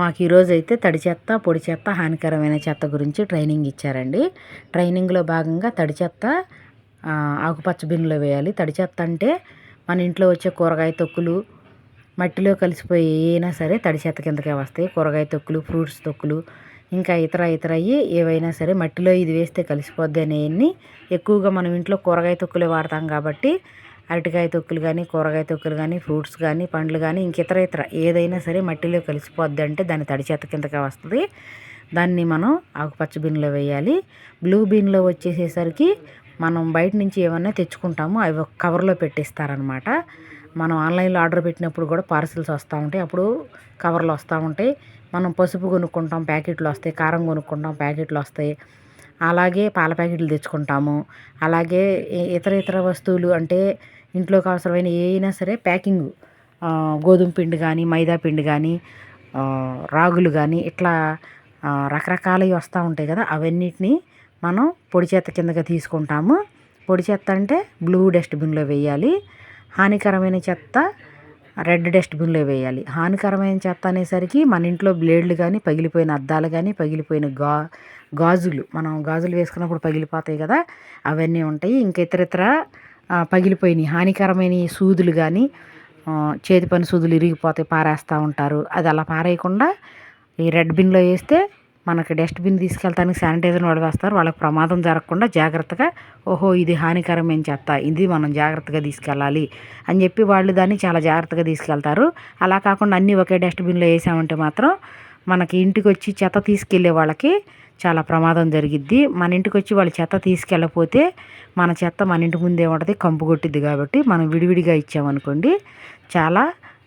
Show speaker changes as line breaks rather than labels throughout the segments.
మాకు ఈరోజు అయితే తడి చెత్త పొడి చెత్త హానికరమైన చెత్త గురించి ట్రైనింగ్ ఇచ్చారండి. ట్రైనింగ్లో భాగంగా తడి చెత్త ఆకుపచ్చ బిన్నులో వేయాలి. తడి చెత్త అంటే మన ఇంట్లో వచ్చే కూరగాయ తొక్కులు మట్టిలో కలిసిపోయి అయినా సరే తడి చెత్త కిందకే వస్తాయి. కూరగాయ తొక్కులు ఫ్రూట్స్ తొక్కులు ఇంకా ఇతర ఇతర ఏవైనా సరే మట్టిలో ఇది వేస్తే కలిసిపోద్ది అనేవన్నీ ఎక్కువగా మనం ఇంట్లో కూరగాయ తొక్కులే వాడతాం కాబట్టి అరటికాయ తొక్కులు కానీ కూరగాయ తొక్కులు కానీ ఫ్రూట్స్ కానీ పండ్లు కానీ ఇంక ఇతర ఇతర ఏదైనా సరే మట్టిలో కలిసిపోద్ది అంటే దాన్ని తడి చెత్త కిందకే వస్తుంది. దాన్ని మనం ఆకుపచ్చ బిన్లో వేయాలి. బ్లూ బిన్లో వచ్చేసేసరికి మనం బయట నుంచి ఏమన్నా తెచ్చుకుంటాము అవి ఒక కవర్లో పెట్టిస్తారనమాట. మనం ఆన్లైన్లో ఆర్డర్ పెట్టినప్పుడు కూడా పార్సిల్స్ వస్తూ ఉంటాయి. అప్పుడు కవర్లు వస్తూ ఉంటాయి. మనం పసుపు కొనుక్కుంటాం ప్యాకెట్లు వస్తాయి. కారం కొనుక్కుంటాం ప్యాకెట్లు వస్తాయి. అలాగే పాల ప్యాకెట్లు తెచ్చుకుంటాము. అలాగే ఇతర ఇతర వస్తువులు అంటే ఇంట్లోకి అవసరమైన ఏ అయినా సరే ప్యాకింగ్ గోధుమ పిండి కానీ మైదా పిండి కానీ రాగులు కానీ ఇట్లా రకరకాలవి వస్తూ ఉంటాయి కదా అవన్నిటిని మనం పొడి చెత్త కిందగా తీసుకుంటాము. పొడి చెత్త అంటే బ్లూ డస్ట్బిన్లో వేయాలి. హానికరమైన చెత్త రెడ్ డస్ట్బిన్లో వేయాలి. హానికరమైన చెత్త అనేసరికి మన ఇంట్లో బ్లేడ్లు కానీ పగిలిపోయిన అద్దాలు కానీ పగిలిపోయిన గా గాజులు మనం గాజులు వేసుకున్నప్పుడు పగిలిపోతాయి కదా అవన్నీ ఉంటాయి. ఇంకా ఇతర ఇతర పగిలిపోయినాయి. హానికరమైన సూదులు కానీ చేతి పని సూదులు ఇరిగిపోతాయి పారేస్తూ ఉంటారు. అది అలా పారేయకుండా ఈ రెడ్ బిన్లో వేస్తే మనకి డస్ట్బిన్ తీసుకెళ్తానికి శానిటైజర్ వడివేస్తారు వాళ్ళకి ప్రమాదం జరగకుండా జాగ్రత్తగా ఓహో ఇది హానికరమైన చెత్త? ఇది మనం జాగ్రత్తగా తీసుకెళ్ళాలి అని చెప్పి వాళ్ళు దాన్ని చాలా జాగ్రత్తగా తీసుకెళ్తారు. అలా కాకుండా అన్నీ ఒకే డస్ట్బిన్లో వేసామంటే మాత్రం మనకి ఇంటికి వచ్చి చెత్త తీసుకెళ్ళే వాళ్ళకి చాలా ప్రమాదం జరిగిద్ది. మన ఇంటికి వచ్చి వాళ్ళు చెత్త తీసుకెళ్ళకపోతే మన చెత్త మన ఇంటి ముందే ఉంటుంది కంపు కొట్టిద్ది కాబట్టి మనం విడివిడిగా ఇచ్చామనుకోండి చాలా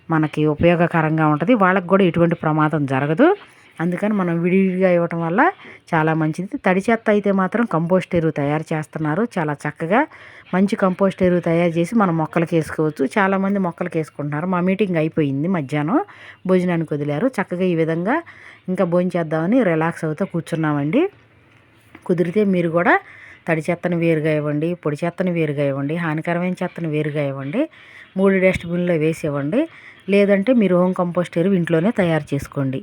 మనకి ఉపయోగకరంగా ఉంటుంది. వాళ్ళకి కూడా ఎటువంటి ప్రమాదం జరగదు. అందుకని మనం విడివిడిగా ఇవ్వటం వల్ల చాలా మంచిది. తడి చెత్త అయితే మాత్రం కంపోస్ట్ ఎరువు తయారు చేస్తున్నారు. చాలా చక్కగా మంచి కంపోస్ట్ ఎరువు తయారు చేసి మనం మొక్కలకి వేసుకోవచ్చు. చాలామంది మొక్కలకి వేసుకుంటున్నారు. మా మీటింగ్ అయిపోయింది మధ్యాహ్నం. భోజనానికి వదిలారు. చక్కగా ఈ విధంగా ఇంకా భోజనం చేద్దామని రిలాక్స్ అవుతూ కూర్చున్నామండి. కుదిరితే మీరు కూడా తడి చెత్తను వేరుగా ఇవ్వండి పొడి చెత్తను వేరుగా ఇవ్వండి హానికరమైన చెత్తను వేరుగా ఇవ్వండి మూడు డస్ట్బిన్లో వేసి ఇవ్వండి. లేదంటే మీరు హోమ్ కంపోస్ట్ ఎరువు ఇంట్లోనే తయారు చేసుకోండి.